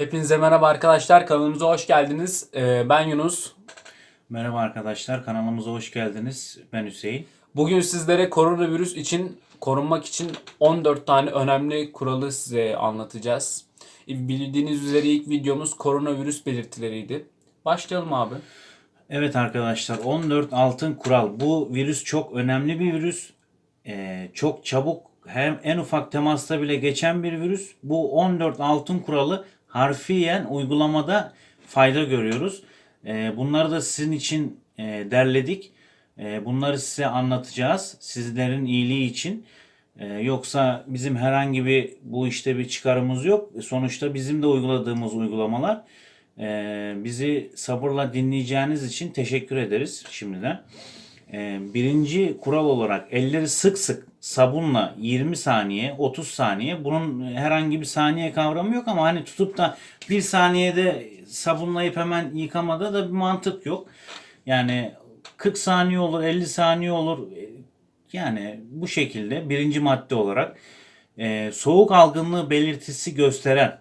Hepinize merhaba arkadaşlar. Kanalımıza hoş geldiniz. Ee, ben Yunus. Merhaba arkadaşlar, kanalımıza hoş geldiniz. Ben Hüseyin. Bugün sizlere koronavirüs için korunmak için 14 tane önemli kuralı size anlatacağız. Bildiğiniz üzere ilk videomuz koronavirüs belirtileriydi. Başlayalım abi. Evet arkadaşlar, 14 altın kural. Bu virüs çok önemli bir virüs. Ee, çok çabuk hem en ufak temasta bile geçen bir virüs. Bu 14 altın kuralı harfiyen uygulamada fayda görüyoruz. Ee, bunları da sizin için e, derledik. Ee, bunları size anlatacağız. Sizlerin iyiliği için. Ee, yoksa bizim herhangi bir bu işte bir çıkarımız yok. Sonuçta bizim de uyguladığımız uygulamalar. Bizi sabırla dinleyeceğiniz için teşekkür ederiz şimdiden. Ee, birinci kural olarak elleri sık sık sabunla 20 saniye 30 saniye bunun herhangi bir saniye kavramı yok ama hani tutup da bir saniyede sabunlayıp hemen yıkamada da bir mantık yok. Yani 40 saniye olur 50 saniye olur yani bu şekilde birinci madde olarak e, soğuk algınlığı belirtisi gösteren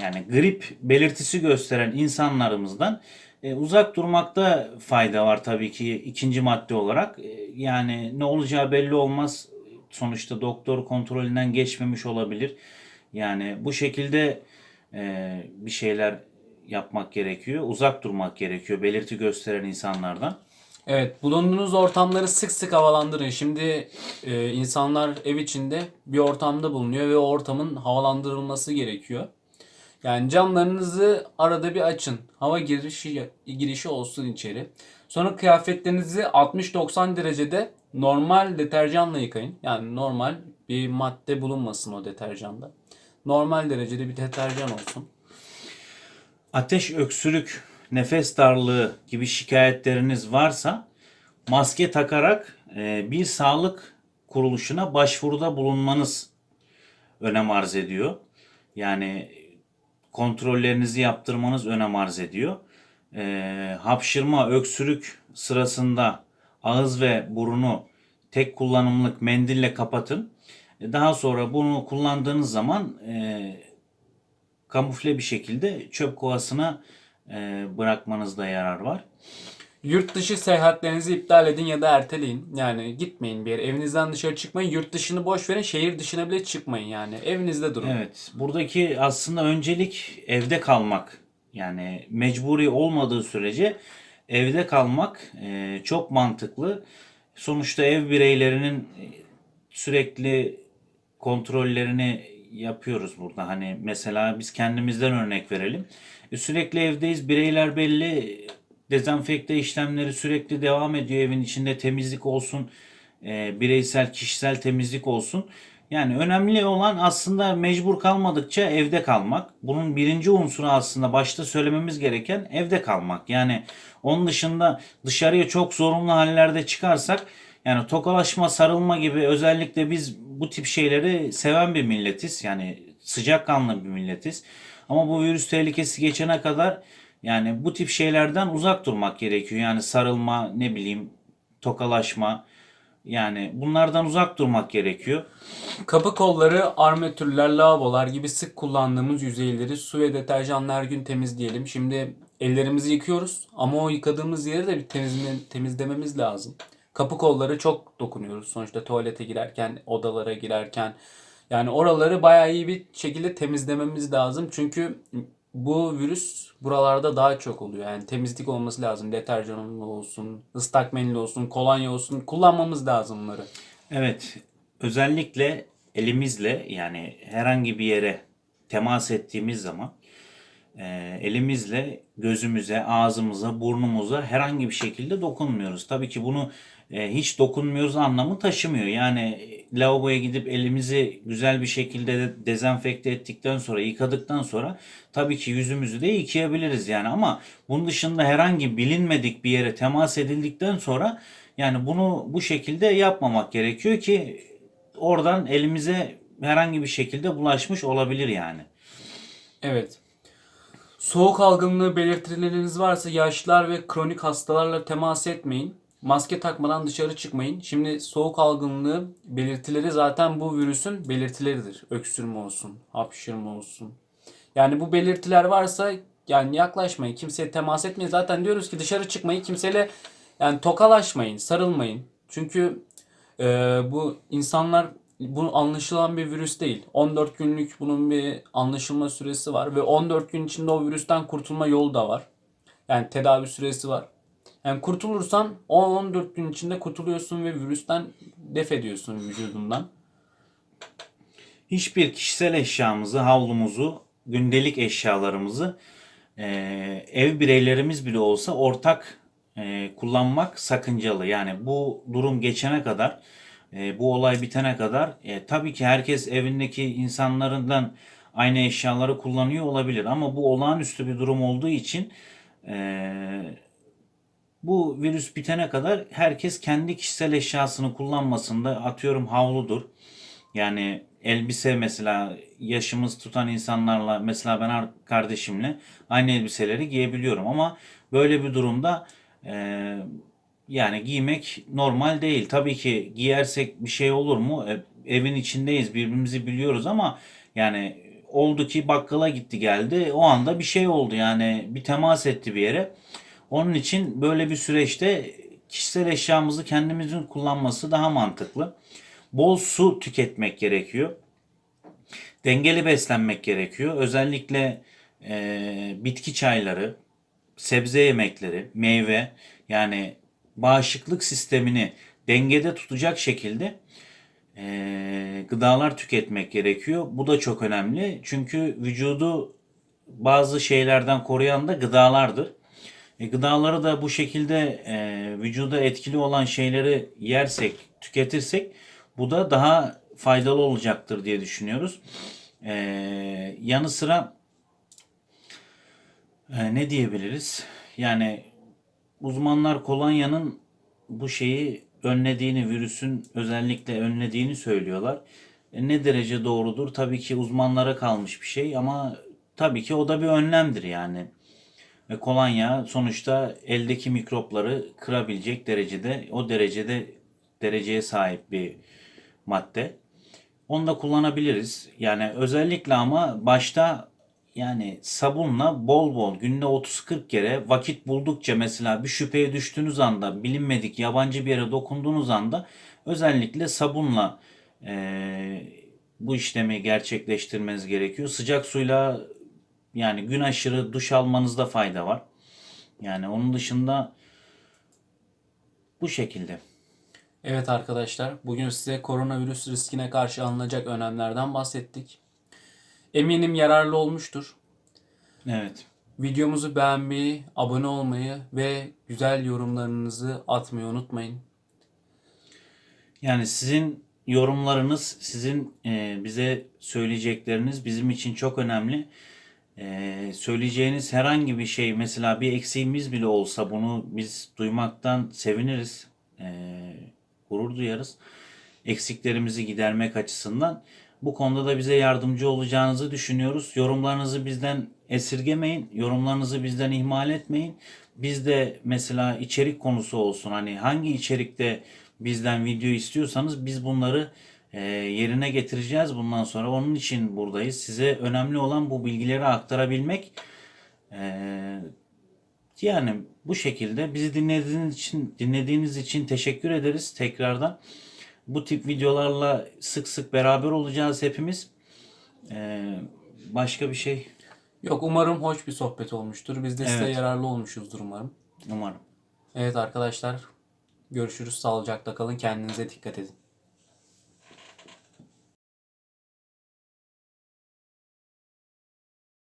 yani grip belirtisi gösteren insanlarımızdan e, uzak durmakta fayda var tabii ki ikinci madde olarak. E, yani ne olacağı belli olmaz. Sonuçta doktor kontrolünden geçmemiş olabilir. Yani bu şekilde e, bir şeyler yapmak gerekiyor. Uzak durmak gerekiyor belirti gösteren insanlardan. Evet, bulunduğunuz ortamları sık sık havalandırın. Şimdi e, insanlar ev içinde bir ortamda bulunuyor ve o ortamın havalandırılması gerekiyor. Yani camlarınızı arada bir açın. Hava girişi girişi olsun içeri. Sonra kıyafetlerinizi 60-90 derecede normal deterjanla yıkayın. Yani normal bir madde bulunmasın o deterjanda. Normal derecede bir deterjan olsun. Ateş, öksürük, nefes darlığı gibi şikayetleriniz varsa maske takarak e, bir sağlık kuruluşuna başvuruda bulunmanız önem arz ediyor. Yani kontrollerinizi yaptırmanız önem arz ediyor. E, hapşırma, öksürük sırasında ağız ve burunu tek kullanımlık mendille kapatın. E, Daha sonra bunu kullandığınız zaman e, kamufle bir şekilde çöp kovasına e, bırakmanızda yarar var. Yurt dışı seyahatlerinizi iptal edin ya da erteleyin. Yani gitmeyin bir yere. Evinizden dışarı çıkmayın. Yurt dışını boş verin. Şehir dışına bile çıkmayın yani. Evinizde durun. Evet, buradaki aslında öncelik evde kalmak. Yani mecburi olmadığı sürece evde kalmak e, çok mantıklı. Sonuçta ev bireylerinin e, sürekli kontrollerini yapıyoruz burada. Hani mesela biz kendimizden örnek verelim. E, sürekli evdeyiz. Bireyler belli. Dezenfekte işlemleri sürekli devam ediyor. Evin içinde temizlik olsun. e, bireysel, kişisel temizlik olsun. Yani önemli olan aslında mecbur kalmadıkça evde kalmak. Bunun birinci unsuru aslında başta söylememiz gereken evde kalmak. Yani onun dışında dışarıya çok zorunlu hallerde çıkarsak yani tokalaşma, sarılma gibi özellikle biz bu tip şeyleri seven bir milletiz. Yani sıcakkanlı bir milletiz. Ama bu virüs tehlikesi geçene kadar yani bu tip şeylerden uzak durmak gerekiyor. Yani sarılma, ne bileyim, tokalaşma yani bunlardan uzak durmak gerekiyor. Kapı kolları, armatürler, lavabolar gibi sık kullandığımız yüzeyleri su ve deterjanla her gün temizleyelim. Şimdi ellerimizi yıkıyoruz ama o yıkadığımız yeri de bir temizle, temizlememiz lazım. Kapı kolları çok dokunuyoruz. Sonuçta tuvalete girerken, odalara girerken. Yani oraları bayağı iyi bir şekilde temizlememiz lazım. Çünkü bu virüs buralarda daha çok oluyor. Yani temizlik olması lazım. Deterjan olsun, ıslak mendil olsun, kolonya olsun. Kullanmamız lazım bunları. Evet, özellikle elimizle yani herhangi bir yere temas ettiğimiz zaman e, elimizle gözümüze, ağzımıza, burnumuza herhangi bir şekilde dokunmuyoruz. Tabii ki bunu e, hiç dokunmuyoruz anlamı taşımıyor. Yani e, lavaboya gidip elimizi güzel bir şekilde de dezenfekte ettikten sonra, yıkadıktan sonra tabii ki yüzümüzü de yıkayabiliriz yani ama bunun dışında herhangi bilinmedik bir yere temas edildikten sonra yani bunu bu şekilde yapmamak gerekiyor ki oradan elimize herhangi bir şekilde bulaşmış olabilir yani. Evet. Soğuk algınlığı belirtileriniz varsa yaşlılar ve kronik hastalarla temas etmeyin. Maske takmadan dışarı çıkmayın. Şimdi soğuk algınlığı belirtileri zaten bu virüsün belirtileridir. Öksürme olsun, hapşırma olsun. Yani bu belirtiler varsa yani yaklaşmayın. Kimseye temas etmeyin. Zaten diyoruz ki dışarı çıkmayın. Kimseyle yani tokalaşmayın, sarılmayın. Çünkü e, bu insanlar bu anlaşılan bir virüs değil. 14 günlük bunun bir anlaşılma süresi var ve 14 gün içinde o virüsten kurtulma yolu da var. Yani tedavi süresi var. Yani kurtulursan o 14 gün içinde kurtuluyorsun ve virüsten def ediyorsun vücudundan. Hiçbir kişisel eşyamızı, havlumuzu, gündelik eşyalarımızı e, ev bireylerimiz bile olsa ortak e, kullanmak sakıncalı. Yani bu durum geçene kadar, e, bu olay bitene kadar e, tabii ki herkes evindeki insanlarından aynı eşyaları kullanıyor olabilir. Ama bu olağanüstü bir durum olduğu için e, bu virüs bitene kadar herkes kendi kişisel eşyasını kullanmasında atıyorum havludur. Yani elbise mesela yaşımız tutan insanlarla mesela ben ar- kardeşimle aynı elbiseleri giyebiliyorum ama böyle bir durumda e, yani giymek normal değil. Tabii ki giyersek bir şey olur mu? E, evin içindeyiz birbirimizi biliyoruz ama yani oldu ki bakkala gitti geldi o anda bir şey oldu yani bir temas etti bir yere. Onun için böyle bir süreçte kişisel eşyamızı kendimizin kullanması daha mantıklı. Bol su tüketmek gerekiyor. Dengeli beslenmek gerekiyor. Özellikle e, bitki çayları, sebze yemekleri, meyve yani bağışıklık sistemini dengede tutacak şekilde e, gıdalar tüketmek gerekiyor. Bu da çok önemli. Çünkü vücudu bazı şeylerden koruyan da gıdalardır. E, gıdaları da bu şekilde e, vücuda etkili olan şeyleri yersek, tüketirsek bu da daha faydalı olacaktır diye düşünüyoruz. E, yanı sıra e, ne diyebiliriz? Yani uzmanlar kolonyanın bu şeyi önlediğini, virüsün özellikle önlediğini söylüyorlar. E, ne derece doğrudur? Tabii ki uzmanlara kalmış bir şey ama tabii ki o da bir önlemdir yani. Ve kolonya sonuçta eldeki mikropları kırabilecek derecede, o derecede dereceye sahip bir madde. Onu da kullanabiliriz. Yani özellikle ama başta yani sabunla bol bol günde 30-40 kere vakit buldukça mesela bir şüpheye düştüğünüz anda bilinmedik yabancı bir yere dokunduğunuz anda özellikle sabunla eee, bu işlemi gerçekleştirmeniz gerekiyor. Sıcak suyla yani gün aşırı duş almanızda fayda var. Yani onun dışında bu şekilde. Evet arkadaşlar, bugün size koronavirüs riskine karşı alınacak önlemlerden bahsettik. Eminim yararlı olmuştur. Evet. Videomuzu beğenmeyi, abone olmayı ve güzel yorumlarınızı atmayı unutmayın. Yani sizin yorumlarınız, sizin e, bize söyleyecekleriniz bizim için çok önemli. E, söyleyeceğiniz herhangi bir şey, mesela bir eksiğimiz bile olsa bunu biz duymaktan seviniriz, e, gurur duyarız. Eksiklerimizi gidermek açısından. Bu konuda da bize yardımcı olacağınızı düşünüyoruz. Yorumlarınızı bizden esirgemeyin, yorumlarınızı bizden ihmal etmeyin. Biz de mesela içerik konusu olsun. Hani hangi içerikte bizden video istiyorsanız biz bunları e, yerine getireceğiz bundan sonra. Onun için buradayız. Size önemli olan bu bilgileri aktarabilmek. E, yani bu şekilde bizi dinlediğiniz için dinlediğiniz için teşekkür ederiz tekrardan. Bu tip videolarla sık sık beraber olacağız hepimiz. E, başka bir şey Yok umarım hoş bir sohbet olmuştur. Biz de size Evet. yararlı olmuşuzdur umarım. umarım. Evet arkadaşlar, görüşürüz. Sağlıcakla kalın. Kendinize dikkat edin.